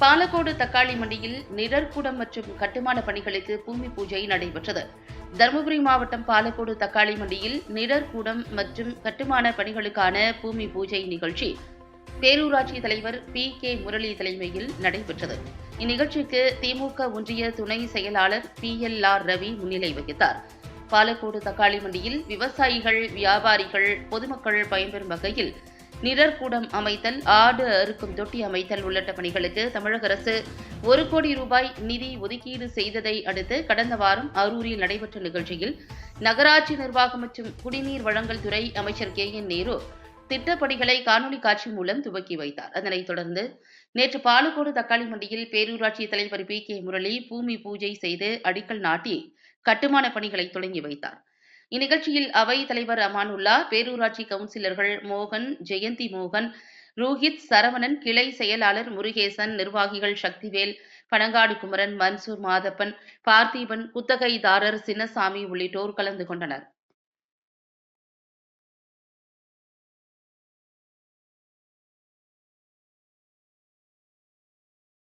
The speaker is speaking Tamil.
பாலக்கோடு தக்காளி மண்டியில் நிழற்குடம் மற்றும் கட்டுமான பணிகளுக்கு பூமி பூஜை நடைபெற்றது. தருமபுரி மாவட்டம் பாலக்கோடு தக்காளி மண்டியில் நிழற்கூடம் மற்றும் கட்டுமான பணிகளுக்கான பூமி பூஜை நிகழ்ச்சி பேரூராட்சி தலைவர் பி கே முரளி தலைமையில் நடைபெற்றது. இந்நிகழ்ச்சிக்கு திமுக ஒன்றிய துணை செயலாளர் பி எல் ஆர் ரவி முன்னிலை வகித்தார். பாலக்கோடு தக்காளி மண்டியில் விவசாயிகள் வியாபாரிகள் பொதுமக்கள் பயன்பெறும் வகையில் நிழற்கூடம் அமைத்தல் ஆடு அறுக்கும் தொட்டி அமைத்தல் உள்ளிட்ட பணிகளுக்கு தமிழக அரசு ஒரு கோடி ரூபாய் நிதி ஒதுக்கீடு செய்ததை அடுத்து கடந்த வாரம் அரூரில் நடைபெற்ற நிகழ்ச்சியில் நகராட்சி நிர்வாகம் மற்றும் குடிநீர் வழங்கல் துறை அமைச்சர் கே என் நேரு திட்டப்பணிகளை காணொலி காட்சி மூலம் துவக்கி வைத்தார். அதனைத் தொடர்ந்து நேற்று பாலக்கோடு தக்காளி மண்டியில் பேரூராட்சி தலைவர் பி கே முரளி பூமி பூஜை செய்து அடிக்கல் நாட்டி கட்டுமான பணிகளை தொடங்கி வைத்தார். இந்நிகழ்ச்சியில் அவை தலைவர் அமானுல்லா பேரூராட்சி கவுன்சிலர்கள் மோகன் ஜெயந்தி மோகன் ரோஹித் சரவணன் கிளை செயலாளர் முருகேசன் நிர்வாகிகள் சக்திவேல் பனங்காடு குமரன் மன்சூர் மாதப்பன் பார்த்தீபன் குத்தகைதாரர் சின்னசாமி உள்ளிட்டோர் கலந்து கொண்டனர்.